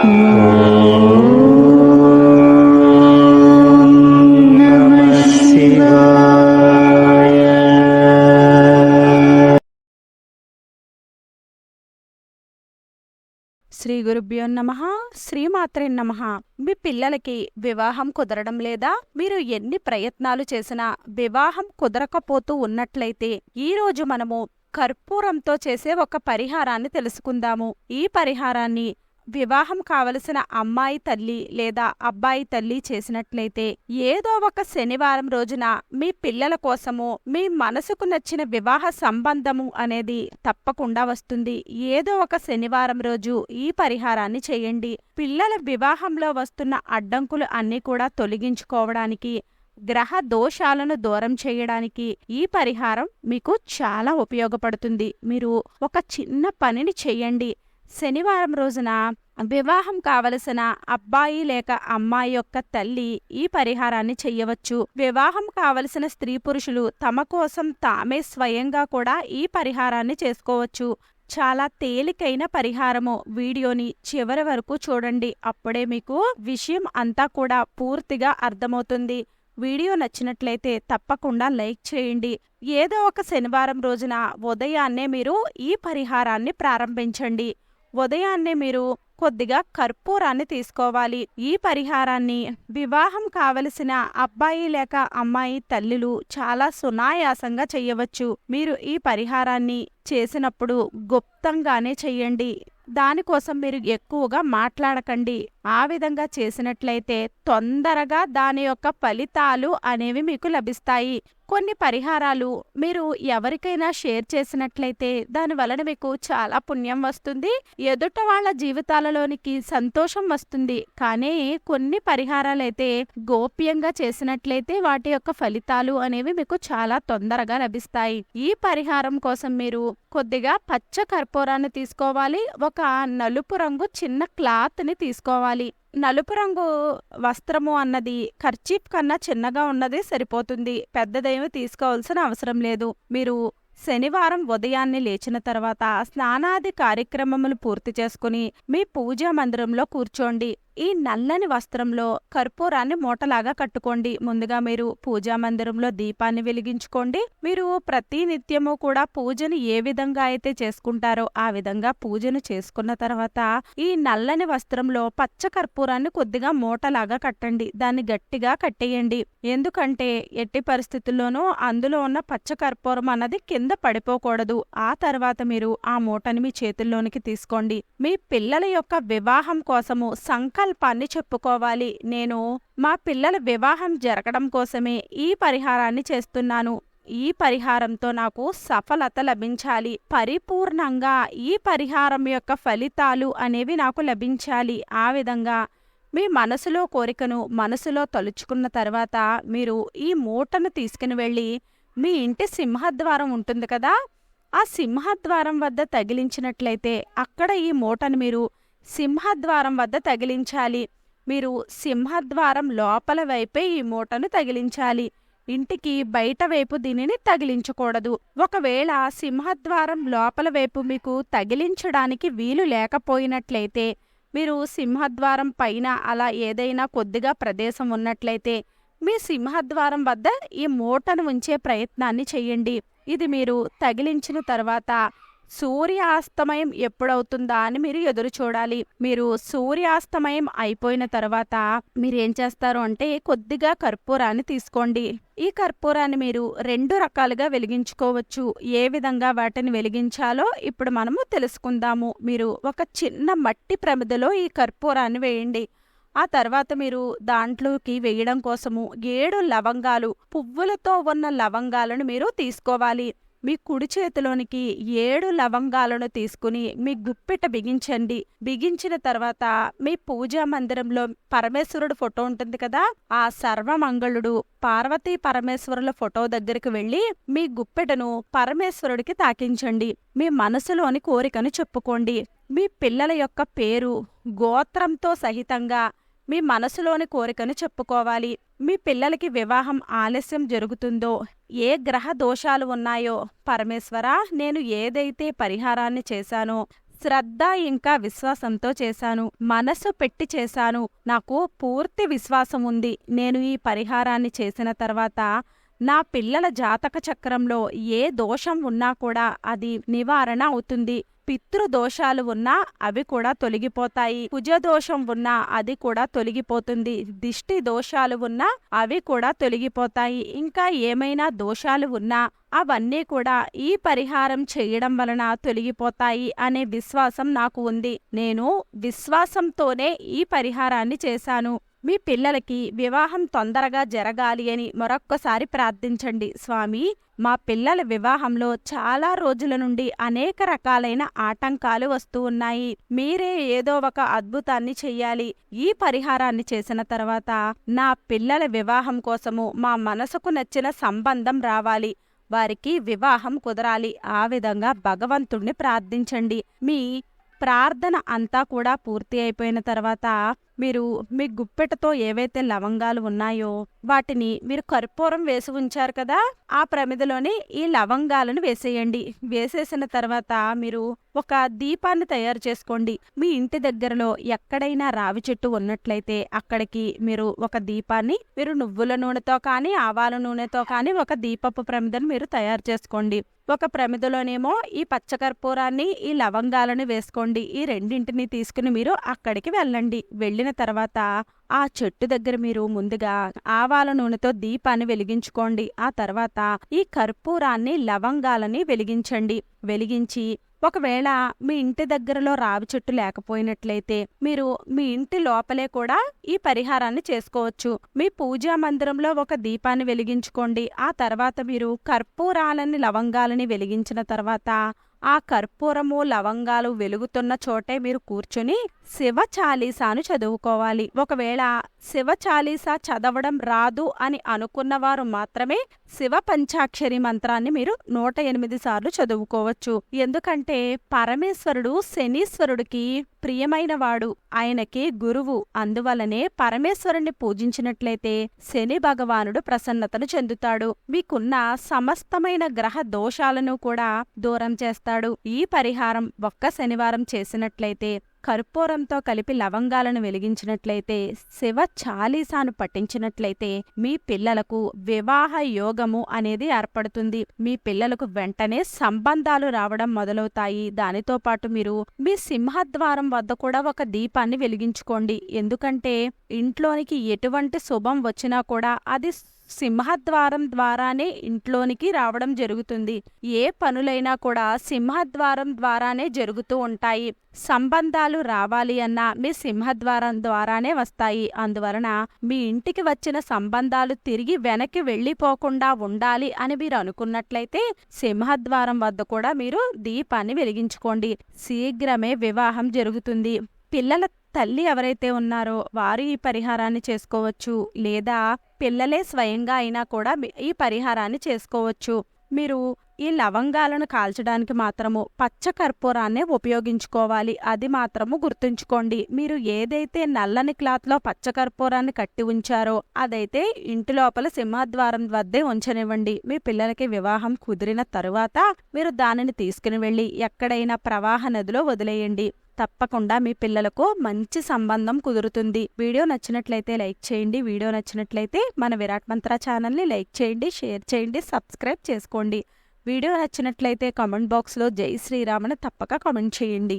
శ్రీ గురుభ్యో నమ శ్రీమాత్రే నమ. మీ పిల్లలకి వివాహం కుదరడం లేదా? మీరు ఎన్ని ప్రయత్నాలు చేసినా వివాహం కుదరకపోతూ ఉన్నట్లయితే ఈరోజు మనము కర్పూరంతో చేసే ఒక పరిహారాన్ని తెలుసుకుందాము. ఈ పరిహారాన్ని వివాహం కావలసిన అమ్మాయి తల్లి లేదా అబ్బాయి తల్లి చేసినట్లయితే ఏదో ఒక శనివారం రోజున మీ పిల్లల కోసము మీ మనసుకు నచ్చిన వివాహ సంబంధము అనేది తప్పకుండా వస్తుంది. ఏదో ఒక శనివారం రోజు ఈ పరిహారాన్ని చేయండి. పిల్లల వివాహంలో వస్తున్న అడ్డంకులు అన్నీ కూడా తొలగించుకోవడానికి గ్రహ దోషాలను దూరం చేయడానికి ఈ పరిహారం మీకు చాలా ఉపయోగపడుతుంది. మీరు ఒక చిన్న పనిని చెయ్యండి శనివారం రోజున వివాహం కావలసిన అబ్బాయి లేక అమ్మాయి యొక్క తల్లి ఈ పరిహారాన్ని చెయ్యవచ్చు. వివాహం కావలసిన స్త్రీ పురుషులు తమ కోసం తామే స్వయంగా కూడా ఈ పరిహారాన్ని చేసుకోవచ్చు. చాలా తేలికైన పరిహారము. వీడియోని చివరి వరకు చూడండి. అప్పుడే మీకు విషయం అంతా కూడా పూర్తిగా అర్థమవుతుంది. వీడియో నచ్చినట్లయితే తప్పకుండా లైక్ చేయండి. ఏదో ఒక శనివారం రోజున ఉదయాన్నే మీరు ఈ పరిహారాన్ని ప్రారంభించండి. ఉదయాన్నే మీరు కొద్దిగా కర్పూరాన్ని తీసుకోవాలి. ఈ పరిహారాన్ని వివాహం కావలసిన అబ్బాయి లేక అమ్మాయి తల్లులు చాలా సునాయాసంగా చేయవచ్చు. మీరు ఈ పరిహారాన్ని చేసినప్పుడు గుప్తంగానే చెయ్యండి దానికోసం మీరు ఎక్కువగా మాట్లాడకండి. ఆ విధంగా చేసినట్లయితే తొందరగా దాని యొక్క ఫలితాలు అనేవి మీకు లభిస్తాయి. కొన్ని పరిహారాలు మీరు ఎవరికైనా షేర్ చేసినట్లయితే దాని వలన మీకు చాలా పుణ్యం వస్తుంది. ఎదుట వాళ్ళ జీవితాలలోనికి సంతోషం వస్తుంది. కానీ కొన్ని పరిహారాలైతే గోప్యంగా చేసినట్లయితే వాటి యొక్క ఫలితాలు అనేవి మీకు చాలా తొందరగా లభిస్తాయి. ఈ పరిహారం కోసం మీరు కొద్దిగా పచ్చ కర్పూరాన్ని తీసుకోవాలి. ఒక నలుపు రంగు చిన్న క్లాత్ని తీసుకోవాలి. నలుపు రంగు వస్త్రము అన్నది ఖర్చీప్ కన్నా చిన్నగా ఉన్నది సరిపోతుంది. పెద్దదేమి తీసుకోవాల్సిన అవసరం లేదు. మీరు శనివారం ఉదయాన్నే లేచిన తర్వాత స్నానాది కార్యక్రమములు పూర్తి చేసుకుని మీ పూజా మందిరంలో కూర్చోండి. ఈ నల్లని వస్త్రంలో కర్పూరాన్ని మూటలాగా కట్టుకోండి. ముందుగా మీరు పూజా మందిరంలో దీపాన్ని వెలిగించుకోండి. మీరు ప్రతి నిత్యము కూడా పూజను ఏ విధంగా అయితే చేసుకుంటారో ఆ విధంగా పూజను చేసుకున్న తర్వాత ఈ నల్లని వస్త్రంలో పచ్చ కర్పూరాన్ని కొద్దిగా మూటలాగా కట్టండి. దాన్ని గట్టిగా కట్టేయండి. ఎందుకంటే ఎట్టి పరిస్థితుల్లోనూ అందులో ఉన్న పచ్చ కర్పూరం అన్నది కింద పడిపోకూడదు. ఆ తర్వాత మీరు ఆ మూటని మీ చేతుల్లోనికి తీసుకోండి. మీ పిల్లల యొక్క వివాహం కోసము సంకల్పాన్ని చెప్పుకోవాలి. నేను మా పిల్లల వివాహం జరగడం కోసమే ఈ పరిహారాన్ని చేస్తున్నాను. ఈ పరిహారంతో నాకు సఫలత లభించాలి. పరిపూర్ణంగా ఈ పరిహారం యొక్క ఫలితాలు అనేవి నాకు లభించాలి. ఆ విధంగా మీ మనసులో కోరికను మనసులో తలుచుకున్న తర్వాత మీరు ఈ మూటను తీసుకుని వెళ్ళి మీ ఇంటి సింహద్వారం ఉంటుంది కదా? ఆ సింహద్వారం వద్ద తగిలించినట్లయితే అక్కడ ఈ మూటను మీరు సింహద్వారం వద్ద తగిలించాలి. మీరు సింహద్వారం లోపల వైపే ఈ మూటను తగిలించాలి. ఇంటికి బయట వైపు దీనిని తగిలించకూడదు. ఒకవేళ సింహద్వారం లోపల వైపు మీకు తగిలించడానికి వీలు లేకపోయినట్లయితే మీరు సింహద్వారం పైన అలా ఏదైనా కొద్దిగా ప్రదేశం ఉన్నట్లయితే మీ సింహద్వారం వద్ద ఈ మూటను ఉంచే ప్రయత్నాన్ని చెయ్యండి ఇది మీరు తగిలించిన తర్వాత సూర్యాస్తమయం ఎప్పుడవుతుందా అని మీరు ఎదురు చూడాలి. మీరు సూర్యాస్తమయం అయిపోయిన తర్వాత మీరేం చేస్తారు అంటే కొద్దిగా కర్పూరాన్ని తీసుకోండి. ఈ కర్పూరాన్ని మీరు రెండు రకాలుగా వెలిగించుకోవచ్చు. ఏ విధంగా వాటిని వెలిగించాలో ఇప్పుడు మనము తెలుసుకుందాము. మీరు ఒక చిన్న మట్టి ప్రమిదలో ఈ కర్పూరాన్ని వేయండి. ఆ తర్వాత మీరు దాంట్లోకి వేయడం కోసము ఏడు లవంగాలు పువ్వులతో ఉన్న లవంగాలను మీరు తీసుకోవాలి. మీ కుడి చేతిలోనికి ఏడు లవంగాలను తీసుకుని మీ గుప్పిట బిగించండి. బిగించిన తర్వాత మీ పూజా మందిరంలో పరమేశ్వరుడు ఫోటో ఉంటుంది కదా? ఆ సర్వమంగళుడు పార్వతీ పరమేశ్వరుల ఫోటో దగ్గరికి వెళ్ళి మీ గుప్పెటను పరమేశ్వరుడికి తాకించండి. మీ మనసులోని కోరికను చెప్పుకోండి. మీ పిల్లల యొక్క పేరు గోత్రంతో సహితంగా మీ మనసులోని కోరికను చెప్పుకోవాలి. మీ పిల్లలకి వివాహం ఆలస్యం జరుగుతుందో ఏ గ్రహ దోషాలు ఉన్నాయో పరమేశ్వర నేను ఏదైతే పరిహారాన్ని చేశానో శ్రద్ధ ఇంకా విశ్వాసంతో చేశాను. మనసు పెట్టి చేశాను. నాకు పూర్తి విశ్వాసం ఉంది. నేను ఈ పరిహారాన్ని చేసిన తర్వాత నా పిల్లల జాతక చక్రంలో ఏ దోషం ఉన్నా కూడా అది నివారణ అవుతుంది. పితృ దోషాలు ఉన్నా అవి కూడా తొలగిపోతాయి. కుజదోషం ఉన్నా అది కూడా తొలగిపోతుంది. దిష్టి దోషాలు ఉన్నా అవి కూడా తొలగిపోతాయి. ఇంకా ఏమైనా దోషాలు ఉన్నా అవన్నీ కూడా ఈ పరిహారం చేయడం వలన తొలగిపోతాయి అనే విశ్వాసం నాకు ఉంది. నేను విశ్వాసంతోనే ఈ పరిహారాన్ని చేశాను. మీ పిల్లలకి వివాహం తొందరగా జరగాలి అని మరొక్కసారి ప్రార్థించండి స్వామి. మా పిల్లల వివాహంలో చాలా రోజుల నుండి అనేక రకాలైన ఆటంకాలు వస్తూ ఉన్నాయి. మీరే ఏదో ఒక అద్భుతాన్ని చెయ్యాలి. ఈ పరిహారాన్ని చేసిన తర్వాత నా పిల్లల వివాహం కోసము మా మనసుకు నచ్చిన సంబంధం రావాలి. వారికి వివాహం కుదరాలి. ఆ విధంగా భగవంతుణ్ణి ప్రార్థించండి. మీ ప్రార్థన అంతా కూడా పూర్తి అయిపోయిన తర్వాత మీరు మీ గుప్పెటతో ఏవైతే లవంగాలు ఉన్నాయో వాటిని మీరు కర్పూరం వేసి ఉంచారు కదా ఆ ప్రమిదలోని ఈ లవంగాలను వేసేయండి. వేసేసిన తర్వాత మీరు ఒక దీపాన్ని తయారు చేసుకోండి. మీ ఇంటి దగ్గరలో ఎక్కడైనా రావి చెట్టు ఉన్నట్లయితే అక్కడికి మీరు ఒక దీపాన్ని మీరు నువ్వుల నూనెతో కానీ ఆవాల నూనెతో కానీ ఒక దీపపు ప్రమిదను మీరు తయారు చేసుకోండి. ఒక ప్రమిదలోనేమో ఈ పచ్చకర్పూరాన్ని ఈ లవంగాలను వేసుకోండి. ఈ రెండింటిని తీసుకుని మీరు అక్కడికి వెళ్ళండి. వెళ్ళిన తర్వాత ఆ చెట్టు దగ్గర మీరు ముందుగా ఆవాల నూనెతో దీపాన్ని వెలిగించుకోండి. ఆ తర్వాత ఈ కర్పూరాన్ని లవంగాలని వెలిగించండి. వెలిగించి ఒకవేళ మీ ఇంటి దగ్గరలో రావి చెట్టు లేకపోయినట్లయితే మీరు మీ ఇంటి లోపలే కూడా ఈ పరిహారాన్ని చేసుకోవచ్చు. మీ పూజా మందిరంలో ఒక దీపాన్ని వెలిగించుకోండి. ఆ తర్వాత మీరు కర్పూరాలని లవంగాలని వెలిగించిన తర్వాత ఆ కర్పూరము లవంగాలు వెలుగుతున్న చోటే మీరు కూర్చుని శివ చాలీసాను చదువుకోవాలి. ఒకవేళ శివ చాలీసా చదవడం రాదు అని అనుకున్నవారు మాత్రమే శివ పంచాక్షరి మంత్రాన్ని మీరు నూట ఎనిమిది సార్లు చదువుకోవచ్చు. ఎందుకంటే పరమేశ్వరుడు శనీశ్వరుడికి ప్రియమైన వాడు ఆయనకి గురువు. అందువలనే పరమేశ్వరుణ్ణి పూజించినట్లయితే శని భగవానుడు ప్రసన్నతను చెందుతాడు. మీకున్న సమస్తమైన గ్రహ దోషాలను కూడా దూరం చేస్తాడు. ఈ పరిహారం ఒక్క శనివారం చేసినట్లయితే కర్పూరంతో కలిపి లవంగాలను వెలిగించినట్లయితే శివ చాలీసాను పఠించినట్లయితే మీ పిల్లలకు వివాహ యోగము అనేది ఏర్పడుతుంది. మీ పిల్లలకు వెంటనే సంబంధాలు రావడం మొదలవుతాయి. దానితో పాటు మీరు మీ సింహద్వారం వద్ద కూడా ఒక దీపాన్ని వెలిగించుకోండి. ఎందుకంటే ఇంట్లోనికి ఎటువంటి శుభం వచ్చినా కూడా అది సింహద్వారం ద్వారానే ఇంట్లోనికి రావడం జరుగుతుంది. ఏ పనులైనా కూడా సింహద్వారం ద్వారానే జరుగుతూ ఉంటాయి. సంబంధాలు రావాలి అన్నా మీ సింహద్వారం ద్వారానే వస్తాయి. అందువలన మీ ఇంటికి వచ్చిన సంబంధాలు తిరిగి వెనక్కి వెళ్ళిపోకుండా ఉండాలి అని మీరు అనుకున్నట్లయితే సింహద్వారం వద్ద కూడా మీరు దీపాన్ని వెలిగించుకోండి. శీఘ్రమే వివాహం జరుగుతుంది. పిల్లల తల్లి ఎవరైతే ఉన్నారో వారు ఈ పరిహారాన్ని చేసుకోవచ్చు. లేదా పిల్లలే స్వయంగా అయినా కూడా ఈ పరిహారాన్ని చేసుకోవచ్చు. మీరు ఈ లవంగాలను కాల్చడానికి మాత్రము పచ్చ కర్పూరాన్నే ఉపయోగించుకోవాలి. అది మాత్రము గుర్తుంచుకోండి. మీరు ఏదైతే నల్లని క్లాత్లో పచ్చ కర్పూరాన్ని కట్టి ఉంచారో అదైతే ఇంటి లోపల సింహద్వారం వద్దే ఉంచనివ్వండి. మీ పిల్లలకి వివాహం కుదిరిన తరువాత మీరు దానిని తీసుకుని వెళ్ళి ఎక్కడైనా ప్రవాహ నదిలో వదిలేయండి. తప్పకుండా మీ పిల్లలకు మంచి సంబంధం కుదురుతుంది. వీడియో నచ్చినట్లయితే లైక్ చేయండి. వీడియో నచ్చినట్లయితే మన విరాట్ మంత్ర ఛానల్ని లైక్ చేయండి షేర్ చేయండి సబ్స్క్రైబ్ చేసుకోండి. వీడియో నచ్చినట్లయితే కామెంట్ బాక్స్లో జై శ్రీరామను తప్పక కామెంట్ చేయండి.